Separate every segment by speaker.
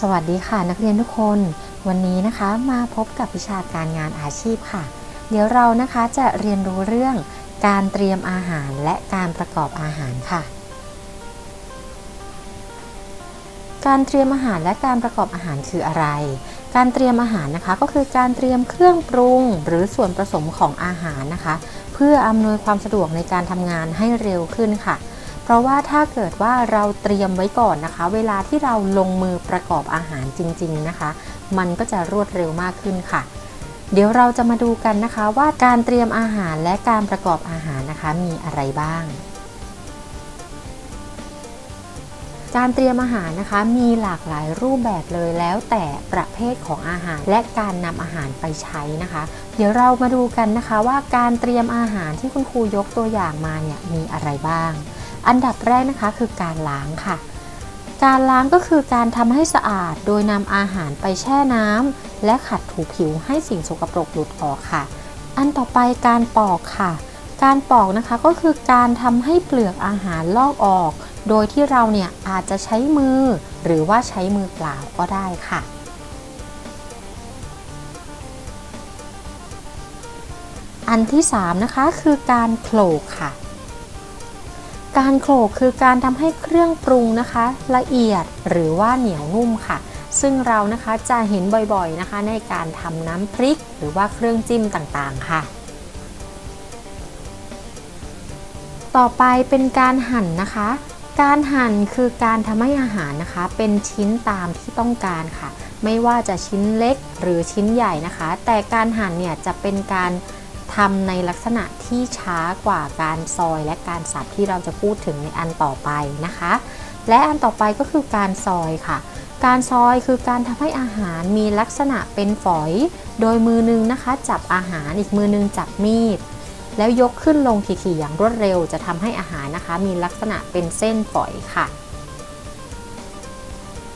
Speaker 1: สวัสดีค่ะนักเรียนทุกคน วันนี้นะคะมาพบกับวิชาการงานอาชีพค่ะ เดี๋ยวเรานะคะจะเรียนรู้เรื่องการเตรียมอาหารและการประกอบอาหารค่ะ การเตรียมอาหารและการประกอบอาหารคืออะไร การเตรียมอาหารนะคะก็คือการเตรียมเครื่องปรุง หรือส่วนผสมของอาหารนะคะ เพื่ออำนวยความสะดวกในการทำงานให้เร็วขึ้นค่ะ เพราะว่าถ้าเกิดว่าเราเตรียมไว้ก่อนนะคะ เวลาที่เราลงมือประกอบอาหารจริง ๆนะคะ มันก็จะรวดเร็วมากขึ้นค่ะ เดี๋ยวเราจะมาดูกันนะคะว่าการเตรียมอาหารและการประกอบอาหารนะคะมีอะไรบ้าง การเตรียมอาหารนะคะมีหลากหลายรูปแบบเลยแล้วแต่ประเภทของอาหารและการนำอาหารไปใช้นะคะ เดี๋ยวเรามาดูกันนะคะว่าการเตรียมอาหารที่คุณครูยกตัวอย่างมาเนี่ยมีอะไรบ้าง อันดับแรกนะคะคือการล้างค่ะ การล้างก็คือการทำให้สะอาดโดยนำอาหารไปแช่น้ำและขัดถูผิวให้สิ่งสกปรกหลุดออกค่ะ อันต่อไปการปอกค่ะ การปอกนะคะก็คือการทำให้เปลือกอาหารลอกออก โดยที่เราเนี่ยอาจจะใช้มือ หรือว่าใช้มือเปล่าก็ได้ค่ะอันที่ 3 นะคะคือการโขลกค่ะ การโขลกคือการทำให้เครื่องปรุงนะคะ ละเอียดหรือว่าเหนียวนุ่มค่ะ ซึ่งเรานะคะจะเห็นบ่อยๆนะคะ ในการทำน้ำพริก หรือว่าเครื่องจิ้มต่างๆค่ะ ต่อไปเป็นการหั่นนะคะ การหั่นคือการทำให้อาหารนะคะ เป็นชิ้นตามที่ต้องการค่ะ ไม่ว่าจะชิ้นเล็กหรือชิ้นใหญ่นะคะ แต่การหั่นเนี่ยจะเป็นการ ทำในลักษณะที่ช้ากว่าการซอยและการสับที่เราจะพูดถึงในอันต่อไปนะคะ และอันต่อไปก็คือการซอยค่ะ การซอยคือการทำให้อาหารมีลักษณะเป็นฝอย โดยมือนึงนะคะ จับอาหารอีกมือนึงจับมีด แล้วยกขึ้นลงถี่ๆอย่างรวดเร็ว จะทำให้อาหารนะคะ มีลักษณะเป็นเส้นฝอยค่ะ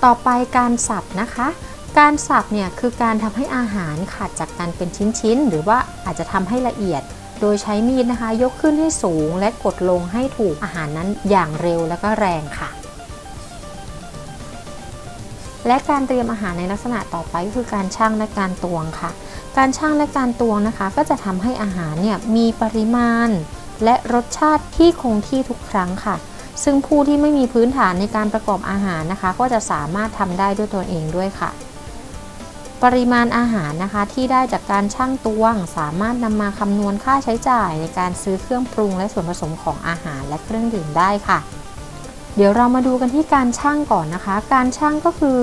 Speaker 1: ต่อไปการสับนะคะ การสับเนี่ยคือการทำให้อาหารขาดจากการเป็นชิ้นๆ หรือว่าอาจจะทำให้ละเอียด โดยใช้มีดนะคะ ยกขึ้นให้สูงและกดลงให้ถูกอาหารนั้นอย่างเร็วและก็แรงค่ะ และการเตรียมอาหารในลักษณะต่อไปก็คือการชั่งและการตวงค่ะ การชั่งและการตวงนะคะ ก็จะทำให้อาหารเนี่ยมีปริมาณ และรสชาติที่คงที่ทุกครั้งค่ะซึ่งผู้ที่ไม่มีพื้นฐานในการประกอบอาหารนะคะ ก็จะสามารถทำได้ด้วยตัวเองด้วยค่ะ ปริมาณอาหารนะคะที่ได้จากการชั่งตวง สามารถนำมาคำนวณค่าใช้จ่ายในการซื้อเครื่องปรุงและส่วนผสมของอาหารและเครื่องดื่มได้ค่ะ เดี๋ยวเรามาดูกันที่การชั่งก่อนนะคะ การชั่งก็คือ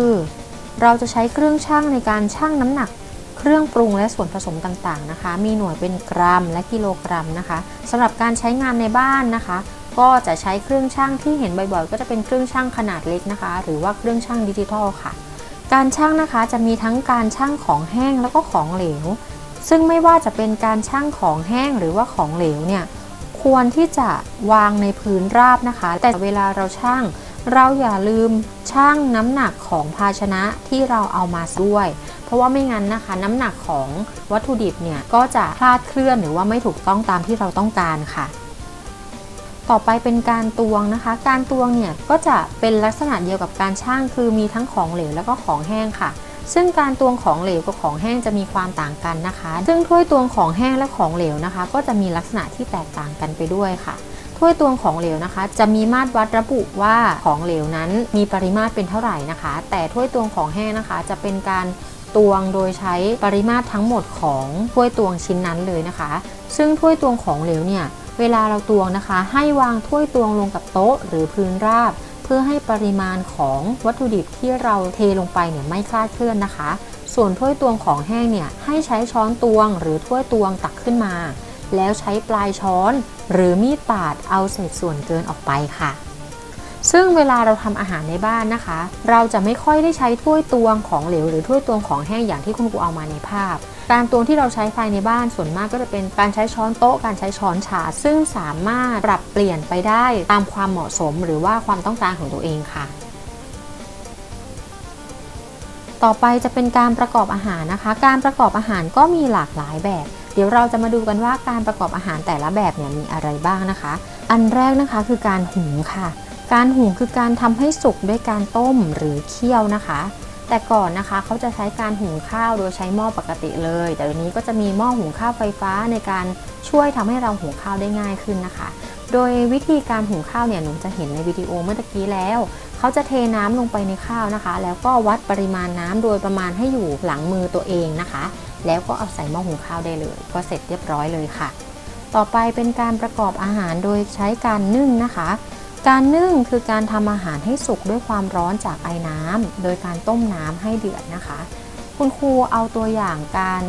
Speaker 1: เราจะใช้เครื่องชั่งในการชั่งน้ำหนักเครื่องปรุงและส่วนผสมต่างๆนะคะ มีหน่วยเป็นกรัมและกิโลกรัมนะคะสำหรับการใช้งานในบ้านนะคะ ก็จะใช้เครื่องชั่งที่เห็นบ่อยๆ ก็จะเป็นเครื่องชั่งขนาดเล็กนะคะ หรือว่าเครื่องชั่งดิจิทัลค่ะ การชั่งนะคะจะมีทั้งการชั่งของแห้งแล้วก็ของเหลว ซึ่งไม่ว่าจะเป็นการชั่งของแห้งหรือว่าของเหลวเนี่ยควรที่จะวางในพื้นราบนะคะ แต่เวลาเราชั่งเราอย่าลืมชั่งน้ำหนักของภาชนะที่เราเอามาด้วย เพราะว่าไม่งั้นนะคะ น้ำหนักของวัตถุดิบเนี่ยก็จะคลาดเคลื่อนหรือว่าไม่ถูกต้องตามที่เราต้องการค่ะ ต่อไปเป็นการตวงนะคะ การตวงเนี่ยก็จะเป็นลักษณะเดียวกับการช่างคือมีทั้งของเหลวแล้วก็ของแห้งค่ะ ซึ่งการตวงของเหลวกับของแห้งจะมีความต่างกันนะคะ ซึ่งถ้วยตวงของแห้งและของเหลวนะคะ ก็จะมีลักษณะที่แตกต่างกันไปด้วยค่ะ ถ้วยตวงของเหลวนะคะ จะมีมาตรวัดระบุว่าของเหลวนั้นมีปริมาตรเป็นเท่าไหร่นะคะ แต่ถ้วยตวงของแห้งนะคะ จะเป็นการตวงโดยใช้ปริมาตรทั้งหมดของถ้วยตวงชิ้นนั้นเลยนะคะ ซึ่งถ้วยตวงของเหลวเนี่ย เวลาเราตวงนะคะ ให้วางถ้วยตวงลงกับโต๊ะหรือพื้นราบ เพื่อให้ปริมาณของวัตถุดิบที่เราเทลงไปเนี่ยไม่คลาดเคลื่อนนะคะ ส่วนถ้วยตวงของแห้งเนี่ยให้ใช้ช้อนตวง หรือถ้วยตวงตักขึ้นมา แล้วใช้ปลายช้อน หรือมีดปาดเอาเศษส่วนเกินออกไปค่ะซึ่งเวลาเราทำอาหารในบ้านนะคะ เราจะไม่ค่อยได้ใช้ถ้วยตวงของเหลวหรือถ้วยตวงของแห้งอย่างที่คุณครูเอามาในภาพ การตวงที่เราใช้ภายในบ้านส่วนมากก็จะเป็นการใช้ช้อนโต๊ะการใช้ช้อนชา ซึ่งสามารถปรับเปลี่ยนไปได้ตามความเหมาะสมหรือว่าความต้องการของตัวเองค่ะ ต่อไปจะเป็นการประกอบอาหารนะคะ การประกอบอาหารก็มีหลากหลายแบบ เดี๋ยวเราจะมาดูกันว่าการประกอบอาหารแต่ละแบบเนี่ยมีอะไรบ้างนะคะ อันแรกนะคะคือการหุงค่ะ การหุงคือการทำให้สุกด้วยการต้มหรือเคี่ยวนะคะ แต่ก่อนนะคะเขาจะใช้การหุงข้าวโดยใช้หม้อปกติเลย แต่เดี๋ยวนี้ก็จะมีหม้อหุงข้าวไฟฟ้าในการช่วยทำให้เราหุงข้าวได้ง่ายขึ้นนะคะ โดยวิธีการหุงข้าวเนี่ยหนูจะเห็นในวิดีโอเมื่อกี้แล้วเขาจะเทน้ำลงไปในข้าวนะคะ แล้วก็วัดปริมาณน้ำโดยประมาณให้อยู่หลังมือตัวเองนะคะ แล้วก็เอาใส่หม้อหุงข้าวได้เลย ก็เสร็จเรียบร้อยเลยค่ะ ต่อไปเป็นการประกอบอาหารโดยใช้การนึ่งนะคะ การนึ่งคือการทำอาหารให้สุกด้วยความร้อนจากไอ้น้ำโดยการต้มน้ำให้เดือดนะคะ คุณครูเอาตัวอย่างการ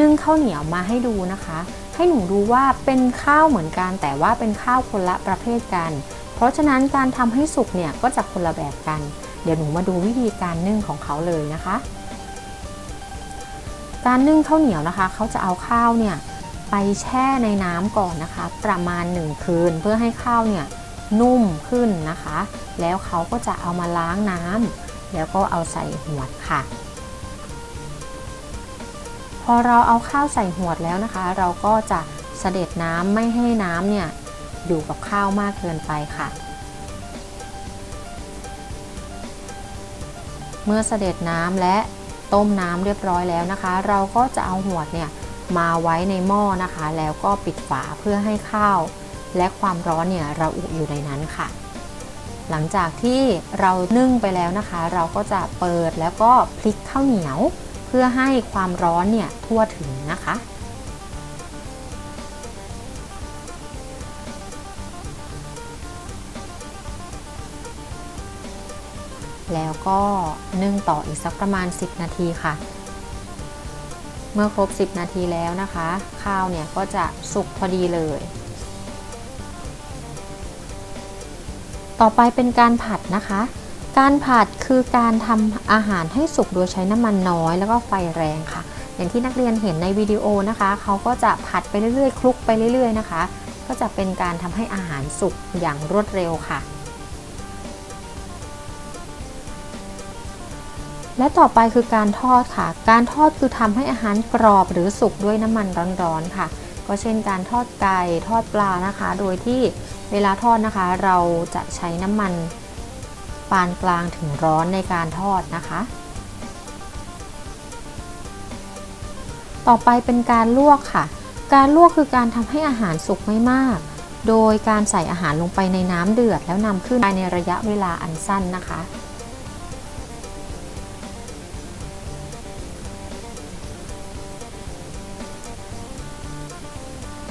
Speaker 1: นึ่งข้าวเหนียวมาให้ดูนะคะ ให้หนูดูว่าเป็นข้าวเหมือนกัน แต่ว่าเป็นข้าวคนละประเภทกัน เพราะฉะนั้นการทำให้สุกเนี่ยก็จะคนละแบบกัน เดี๋ยวหนูมาดูวิธีการนึ่งของเขาเลยนะคะ การนึ่งข้าวเหนียวนะคะเขาจะเอาข้าวเนี่ยไปแช่ในน้ำก่อนนะคะ ประมาณ 1 คืนเพื่อให้ข้าวเนี่ย นุ่มขึ้นนะคะ แล้วเขาก็จะเอามาล้างน้ำแล้วก็เอาใส่หวดค่ะ พอเราเอาข้าวใส่หวดแล้วนะคะ เราก็จะเสด็จน้ำไม่ให้น้ำเนี่ยอยู่กับข้าวมากเกินไปค่ะ เมื่อเสด็จน้ำและต้มน้ำเรียบร้อยแล้วนะคะ เราก็จะเอาหวดเนี่ยมาไว้ในหม้อนะคะ แล้วก็ปิดฝาเพื่อให้ข้าว และความร้อนเนี่ยระอุอยู่ในนั้นค่ะ หลังจากที่เรานึ่งไปแล้วนะคะ เราก็จะเปิดแล้วก็พลิกข้าวเหนียว เพื่อให้ความร้อนเนี่ยทั่วถึงนะคะแล้วก็นึ่งต่ออีกสักประมาณ 10 นาทีค่ะ เมื่อครบ 10 นาทีแล้วนะคะ ข้าวเนี่ยก็จะสุกพอดีเลย ต่อไปเป็นการผัดนะคะ การผัดคือการทำอาหารให้สุกโดยใช้น้ำมันน้อย แล้วก็ไฟแรงค่ะ อย่างที่นักเรียนเห็นในวิดีโอนะคะ เขาก็จะผัดไปเรื่อยๆ คลุกไปเรื่อยๆนะคะ ก็จะเป็นการทำให้อาหารสุกอย่างรวดเร็วค่ะ และต่อไปคือการทอดค่ะ การทอดคือทำให้อาหารกรอบหรือสุกด้วยน้ำมันร้อนๆค่ะ ก็เช่นการทอดไก่ทอดปลานะคะ โดยที่ เวลาทอดนะคะ เราจะใช้น้ำมันปานกลางถึงร้อนในการทอดนะคะ ต่อไปเป็นการลวกค่ะ การลวกคือการทำให้อาหารสุกไม่มาก โดยการใส่อาหารลงไปในน้ำเดือดแล้วนำขึ้นในระยะเวลาอันสั้นนะคะ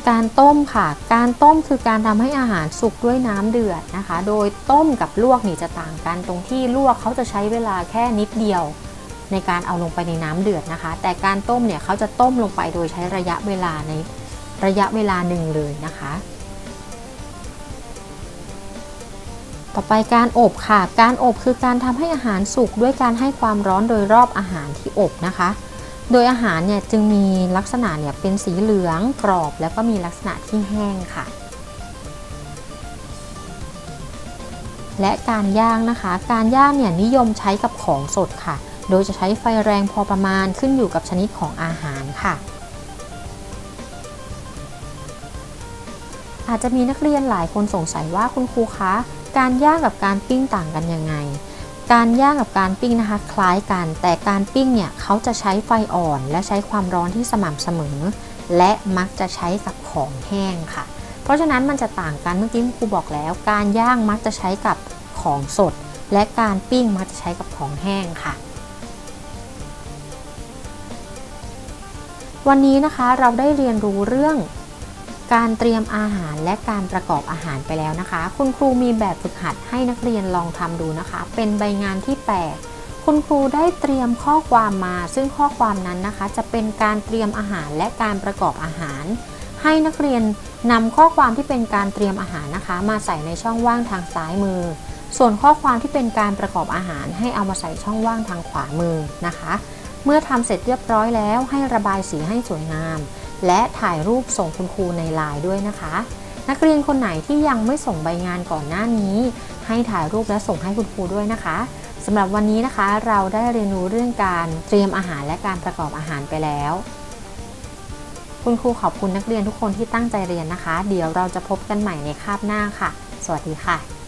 Speaker 1: การต้มค่ะ การต้มคือการทำให้อาหารสุกด้วยน้ำเดือดนะคะ โดยต้มกับลวกนี่จะต่างกันตรงที่ลวกเขาจะใช้เวลาแค่นิดเดียว ในการเอาลงไปในน้ำเดือดนะคะ แต่การต้มเนี่ยเขาจะต้มลงไปโดยใช้ระยะเวลาในระยะเวลาหนึ่งเลยนะคะ ต่อไปการอบค่ะ การอบคือการทำให้อาหารสุกด้วยการให้ความร้อนโดยรอบอาหารที่อบนะคะ โดยอาหารเนี่ยจึงมีลักษณะเนี่ยเป็นสีเหลืองกรอบแล้วก็มีลักษณะที่แห้งค่ะ และการย่างนะคะ การย่างเนี่ยนิยมใช้กับของสดค่ะ โดยจะใช้ไฟแรงพอประมาณขึ้นอยู่กับชนิดของอาหารค่ะ อาจจะมีนักเรียนหลายคนสงสัยว่าคุณครูคะ การย่างกับการปิ้งต่างกันยังไง การย่างกับการปิ้งนะคะคล้ายกัน แต่การปิ้งเนี่ยเขาจะใช้ไฟอ่อน และใช้ความร้อนที่สม่ำเสมอ และมักจะใช้กับของแห้งค่ะ เพราะฉะนั้นมันจะต่างกันเมื่อกี้ครูบอกแล้ว การย่างมักจะใช้กับของสด และการปิ้งมักจะใช้กับของแห้งค่ะ วันนี้นะคะเราได้เรียนรู้เรื่อง การเตรียมอาหารและการประกอบอาหารไปแล้วนะคะ คุณครูมีแบบฝึกหัดให้นักเรียนลองทำดูนะคะ เป็นใบงานที่8คุณครูได้เตรียมข้อความมา ซึ่งข้อความนั้นนะคะ จะเป็นการเตรียมอาหารและการประกอบอาหาร ให้นักเรียนนำข้อความที่เป็นการเตรียมอาหารนะคะ มาใส่ในช่องว่างทางซ้ายมือ ส่วนข้อความที่เป็นการประกอบอาหาร ให้เอามาใส่ช่องว่างทางขวามือนะคะ เมื่อทำเสร็จเรียบร้อยแล้ว ให้ระบายสีให้สวยงาม และถ่ายรูปส่งคุณครูในไลน์ด้วยนะคะ นักเรียนคนไหนที่ยังไม่ส่งใบงานก่อนหน้านี้ ให้ถ่ายรูปและส่งให้คุณครูด้วยนะคะสำหรับวันนี้นะคะเราได้เรียนรู้เรื่องการเตรียมอาหารและการประกอบอาหารไปแล้ว คุณครูขอบคุณนักเรียนทุกคนที่ตั้งใจเรียนนะคะ เดี๋ยวเราจะพบกันใหม่ในคาบหน้าค่ะ สวัสดีค่ะ